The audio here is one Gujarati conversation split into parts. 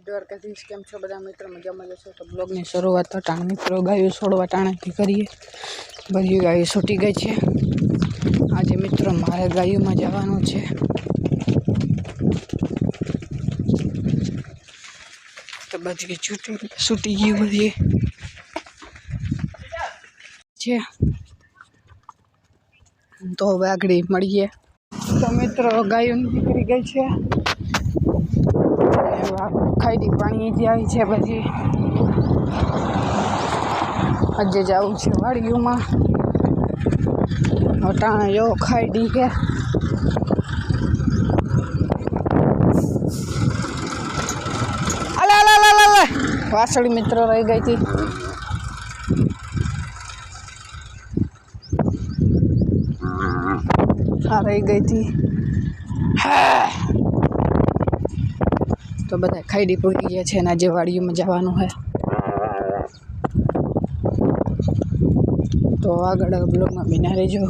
દ્વારકાધીશ કેમ છો? બધા મિત્રો મજામાં જશો તો બ્લોગની શરૂઆત તો ટાણ મિત્રો ગાયો છોડવા ટાણેથી કરીએ. બધી ગાયો છૂટી ગઈ છે. આજે મિત્રો મારે ગાયોમાં જવાનું છે. તો બધી છૂટી છૂટી ગયું બધી. છે. તો હવે આગળ મળીએ. તો મિત્રો ગાયો નીકળી ગઈ છે. ખાઈડી પાણી જાય છે પછી આજે જવું છે વાડીઓમાં. અટાણે જો અલે અલે વાસળી મિત્રો રહી ગઈ હતી. આ રહી ગઈ હતી. હા. તો બધા ખાઈડી પૂરી ગયા છે અને આજે વાડીઓમાં જવાનું છે તો આગળ બ્લોગમાં બિના રહેજો.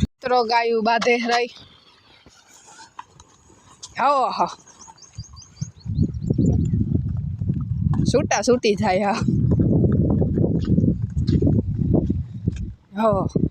મિત્રો, ગાયું બાધે રહી. હો હો. છૂટા છૂટી થાય, હા. હો.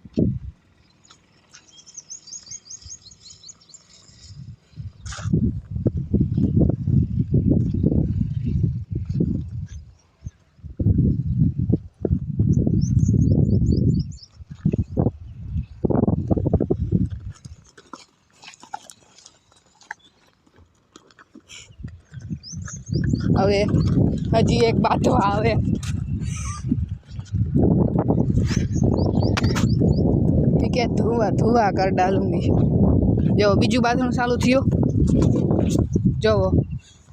હવે હજી એક બાથવા આવે. ઠીક ધુવા ધુવા કર ડાલુંગી. જો, બીજું બાથણું ચાલુ થયું. જોવો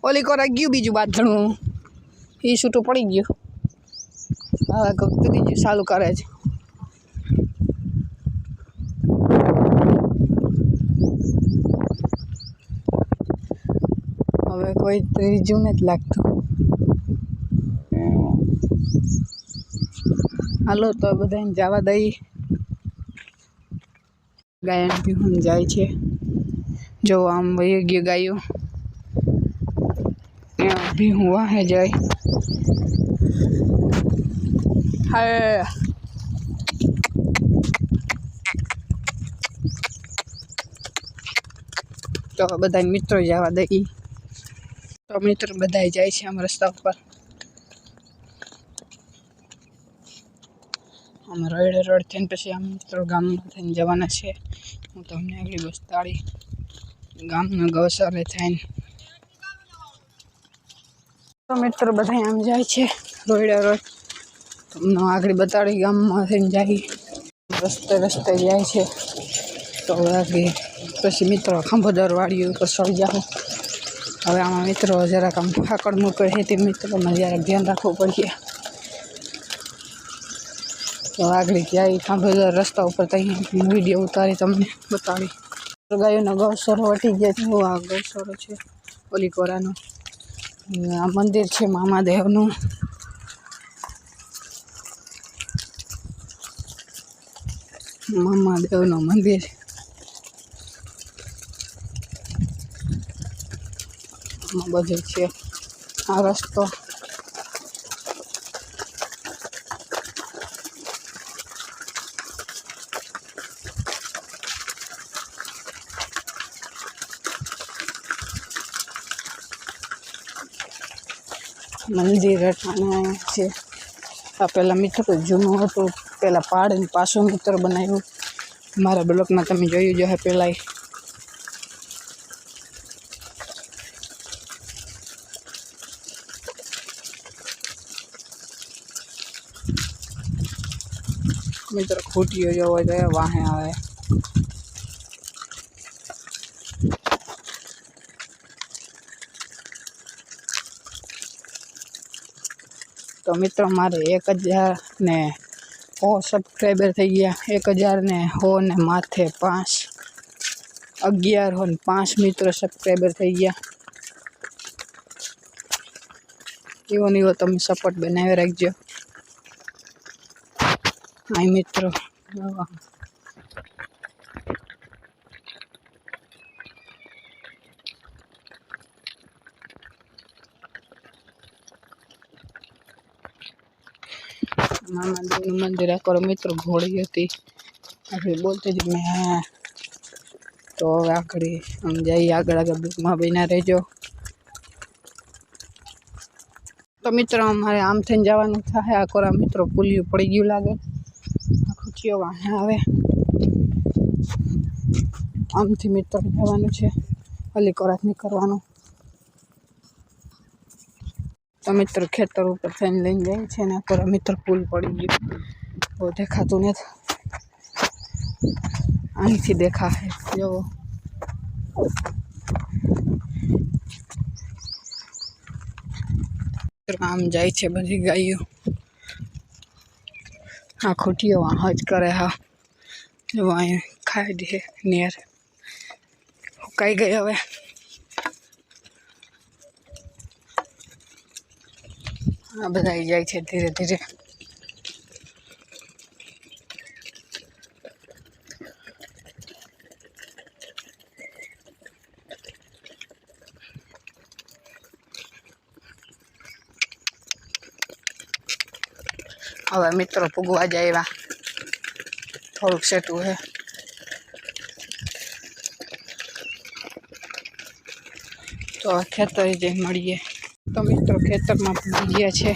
ઓલી કોરા ગયું બીજું બાથણું. એ છૂટું પડી ગયું. હવે ત્રીજું ચાલુ કરે છે. કોઈ ત્રીજું જ લાગતું. હાલો તો બધાને જવા દઈ ગાયન પીહું જાય છે. જો આમ વહી ગયું ગાયું. ત્યાં ભીહું વાહે જાય. હા તો બધા મિત્રો જવા દઈ તો મિત્ર બધા જાય છે આમ રસ્તા ઉપર. આમ રોડ રોડ થઈને પછી આમ મિત્રો ગામમાં થઈને જવાના છે. હું તમને આગળ બસ્તાડી ગામના ગૌશાલે થઈને. તો મિત્રો બધા આમ જાય છે રોડે. રોડ તમને આગળ બતાડી ગામમાં થઈને જાય. રસ્તે રસ્તે જાય છે. તો આગળ પછી મિત્રો ખંભોદર વાળી ઉપર સળી જાઉં હવે આમાં મિત્રો જરાક આમ ફાકડ મૂકે છે, તે મિત્રોમાં જરાક ધ્યાન રાખવું પડશે. તો આગળ ક્યાંય ખાંભેલા રસ્તા ઉપર ત્યાં વીડિયો ઉતારી તમને બતાવી. ગાયોના ગૌસરો વટી ગયા છે આ ગૌસરો છે ઓલીકોરાનો આ મંદિર છે મામાદેવનું. મામાદેવનું મંદિર. આમાં બધું છે. આ રસ્તો. મંદિર છે. આ પહેલાં મિત્ર જૂનું હતું. પહેલાં પાડીને પાછું મિત્ર બનાવ્યું. મારા બ્લોકમાં તમે જોયું જ હોય પહેલાંય. મિત્ર ખૂટીઓ જો હોય તો એ વાહે આવે તો મિત્રો મારે એક હજાર ને સો સબસ્ક્રાઈબર થઈ ગયા. એક હજાર ને હો ને માથે પાંચ, અગિયાર હો ને પાંચ મિત્રો સબસ્ક્રાઈબર થઈ ગયા. એવો ને એવો તમે સપોર્ટ બનાવી રાખજો. हाय मित्रों मंदिर करो मित्र, घोड़ी होती। अभी बोलते जी, मैं तो आखड़ी आगे बुक में तो मित्रों, हमारे आम थे जावा है आखोरा मित्रों, पुलियो पड़ी गए लगे। ચિયો વાહે આવે. આમથી મિત્ર જવાનું છે. અલી કોરાત કરવાનું તો મિત્ર ખેતર ઉપર થઈને લઈને જાય છે ને આ મિત્ર પુલ પડી ગયું. બહુ દેખાતું નથી. અહીંથી દેખાશે. જો આમ જાય છે બધી ગાયો. આ ખોટીઓ વાહ જ કરે હા. જો ખાઈ દે નેર. હુકાઈ ગઈ હવે. આ બધા જાય છે ધીરે ધીરે. હવે મિત્રો પૂગવા જાય એવા થોડુંક સેટું હે તો ખેતર જઈ મળીએ. તો મિત્રો ખેતરમાં પૂગી ગયા છે.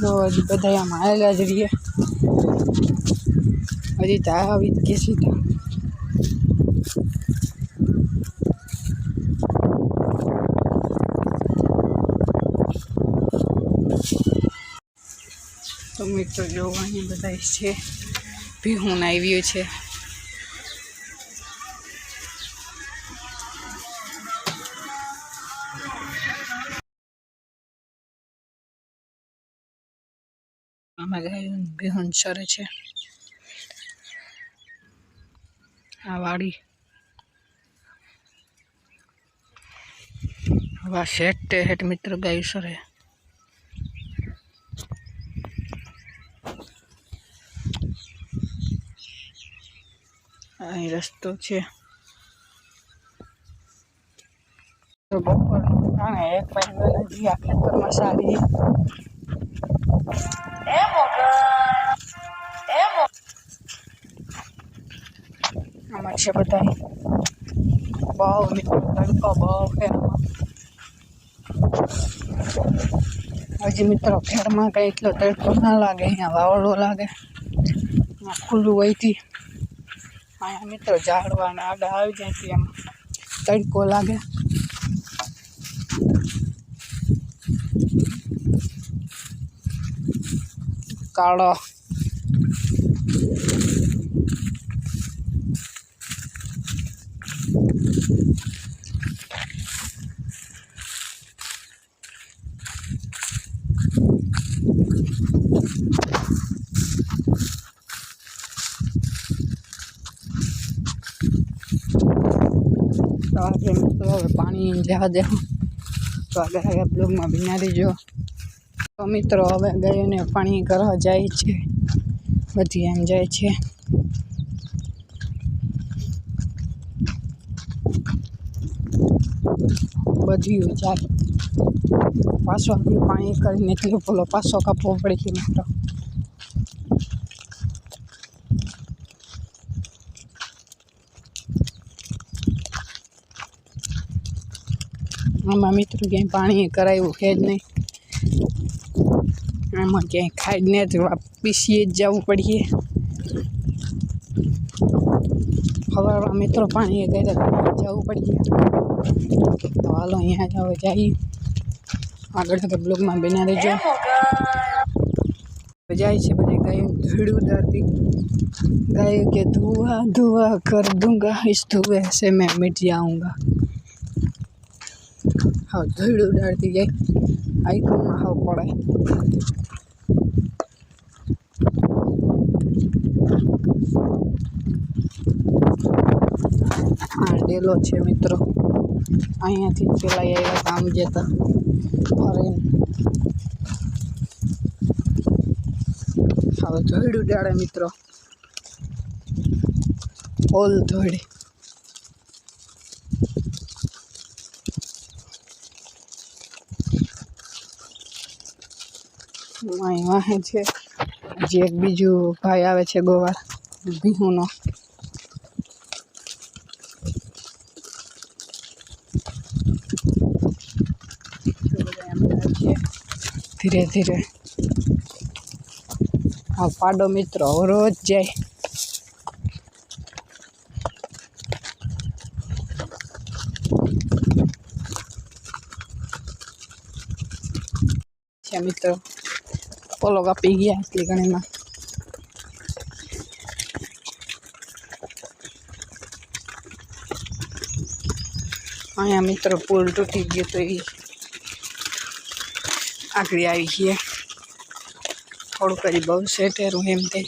તો હજી બધા આમાં આવેલા જ રહીએ. હજી તો આવી જ કે સીધા તો મિત્રો જોવાની બધા છે. ભીહું આવ્યું છે. આમાં ગાયું ભીહું સરે છે. આ વાડી. હવે શેઠ હેઠ મિત્ર ગાયું સરે અહીં રસ્તો છે. તો બપોરનું કારણે એક ભાઈ હજી આ ખેતરમાં સારી. આમાં છે બધા બહુ મિત્રો તડકો બહુ ફેરમાં હજી મિત્રો ખેડમાં કંઈ એટલો તડકો ના લાગે અહીંયા વાવડો લાગે. ખુલ્લું હોયથી અહીંયા મિત્રો ઝાડવાના આગળ આવી જાય છે એમ. તડકો લાગે. કાળો તો આપણે મિત્રો હવે પાણી જવા દે. તો આગળ આગળ બ્લોગમાં બિના જો તો મિત્રો, હવે ગાયોને પાણી કરવા જાય છે. બધી એમ જાય છે. બધી જાય. પાછો પાણી કરીને એટલે પેલો પાછો કાપવો પડે છે મિત્રો. આમાં મિત્રો ક્યાંય પાણી કરાવ્યું છે જ નહીં આમાં ક્યાંય ખાઈ જ નથી પીસીએ જ જવું પડીએ સવારમાં મિત્રો પાણી કરે જવું પડીએ તો હાલો અહીંયા જ હવે જઈએ આગળ આગળ બ્લોગમાં બના રહેજો જાય છે બધે ગાયું ધૂળ ઉડાડતી ગાય કે ધુઆ ધુઆ કર દૂંગા इस धुएं से मैं मिट जाऊंगा હા ધૂળ ઉડાડતી જાય. આઈકોનમાં હાવ પડે. આ ડેલો છે મિત્રો. અહીંયાથી પેલા આવ્યા કામ જતા. ફરીને હવે ધોઈડ ઉડાડે મિત્રો. ઓલ ધોઈડ વાહે છે હજી એક બીજું ભાઈ આવે છે ગોવાર બિહુનો ધીરે ધીરે. આ પાડો મિત્રો, રોજ જાય. મિત્રો. પોલો કાપી ગયા એટલી ઘણીમાં અહીંયા મિત્રો પુલ તૂટી ગયો તો એ આગળ આવી છીએ થોડું કરી બહુ સેટેરું એમ તે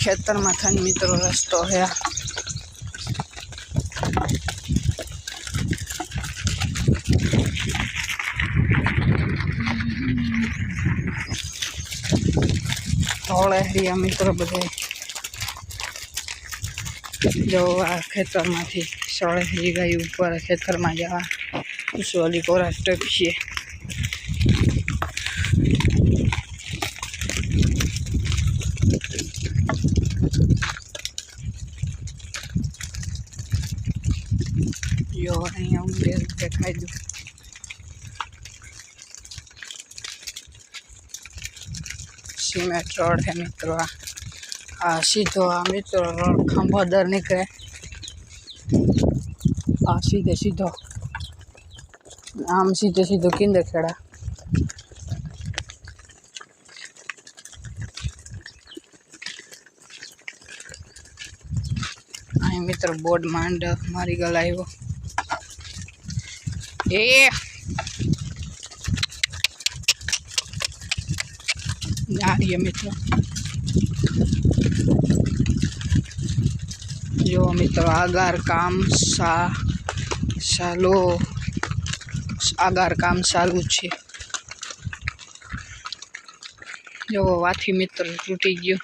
ખેતરમાં થઈને મિત્રો રસ્તો હે આ. રહ્યા મિત્રો બધે. જો આ ખેતરમાંથી સળે ગઈ ઉપર ખેતરમાં જવા. સોલી કોરા સ્ટેપ છે. જો અહીંયા ઉંદેર દેખાઈ દઉં સિમેન્ટ રોડ છે મિત્રો આ. આ સીધો આ મિત્રો રોડ ખંભોદર નીકળે. આ સીધે સીધો. આમ સીધે સીધો કિંદર ખેડા. અહીં મિત્રો બોર્ડ માંડ મારી ગલ આવ્યો. એ! જાણીએ મિત્રો જો મિત્રો આગાર કામ સા સાલો આગાર કામ ચાલુ છે જો વાથી મિત્ર તૂટી ગયો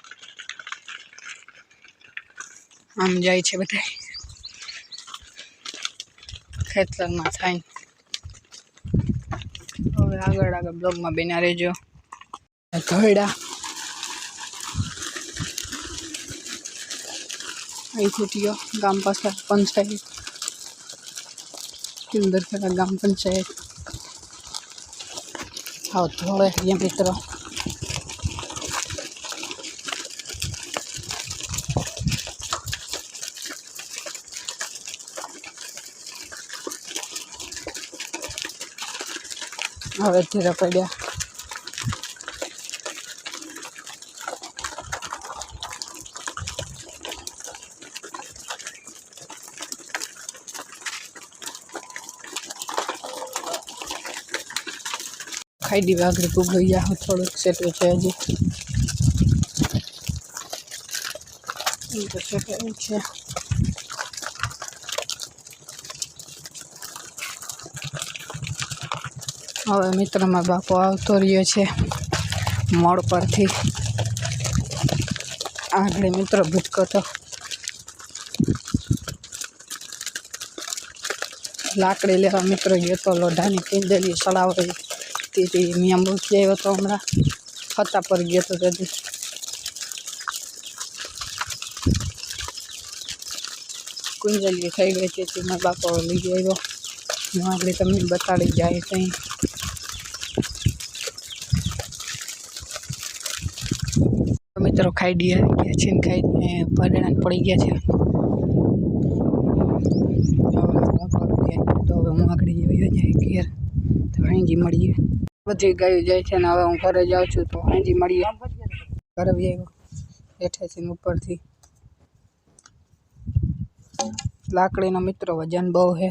આમ જાય છે બધા ખેતરમાં થાય હવે આગળ આગળ બ્લોગમાં બેના રહેજો ધોયડા અહીંથી ગામ પાસે પંચાયત. કિંદરખેડા ગામ પંચાયત? આવ ધોળે અહીંયા મિત્રો. હવે ધીરા પડ્યા. ખાઈ દીવા આગળ ભૂગઈ ગયા. થોડુંક સેટું છે હજી. છે. હવે મિત્રમાં બાપો આવતો રહ્યો છે મોડ પરથી. આગળ મિત્ર ભૂટકો તો લાકડી લેવા મિત્ર ગયો તો લોઢાની પિંજેલી સડાવે તેથી મિયા મૂકી આવ્યો તો હમણાં ફતા પર ગયો તો તેથી. કુંજલી થઈ ગઈ તેથી મારા બાપો લઈ આવ્યો. હું આપણે તમને બતાડી જાય કંઈ. મિત્રો ખાઈ દે ગયા છે ને ખાઈ દઈએ પરેણા પડી ગયા છે. તો હવે હું આગળ વયો જાય ઘેર. તો અહીંથી મળીએ. બધી ગાયો જાય છે ને હવે હું ઘરે જાઉં છું તો હાજી મળીએ. ઘરે બી આવ્યો હેઠેથી છે ઉપરથી. લાકડીનો મિત્રો વજન બહુ છે.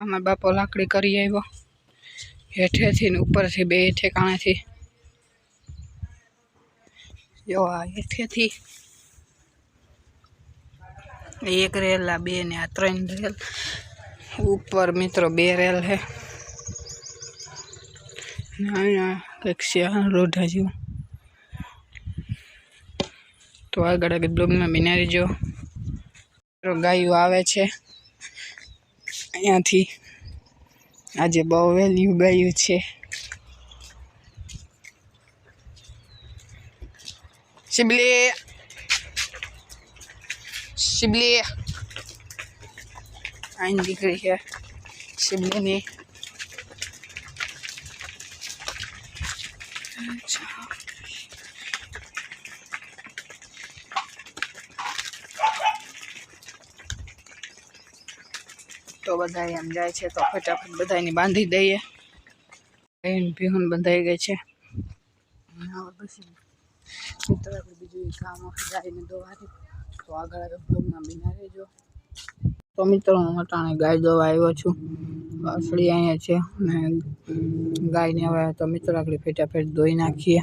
અમારા બાપો લાકડી કરી આવ્યો હેઠેથી ને ઉપરથી બે ઠેકાણેથી. જો આ હેઠેથી એક રેલ આ બે ને આ ત્રણ રેલ ઉપર મિત્રો બે રેલ છે. કંઈક છે રોઢા જેવું તો આગળ આગળ બ્લોગમાં બિનારી જો. ગાયો આવે છે. અહીંયાથી આજે બહુ વેલ્યુ ગાયું છે. શિબલી! શિબલી આઈન દીકરી છે શિબલીની તો બધા એમ જાય છે તો ફટાફટ બધાને બાંધી દઈએ બેન પીહન બંધાઈ ગઈ છે હવે પછી મિત્ર આપણે બીજું ઈ કામ હશે ગાયને દોવાની તો આગળ આગળ બ્લોગમાં બિના રહેજો. તો મિત્રો, હું અટાણે ગાય દવા આવ્યો છું. વાસળી અહીંયા છે અને ગાયને હવે તો મિત્રો આગળ ફેટાફેટ ધોઈ નાખીએ.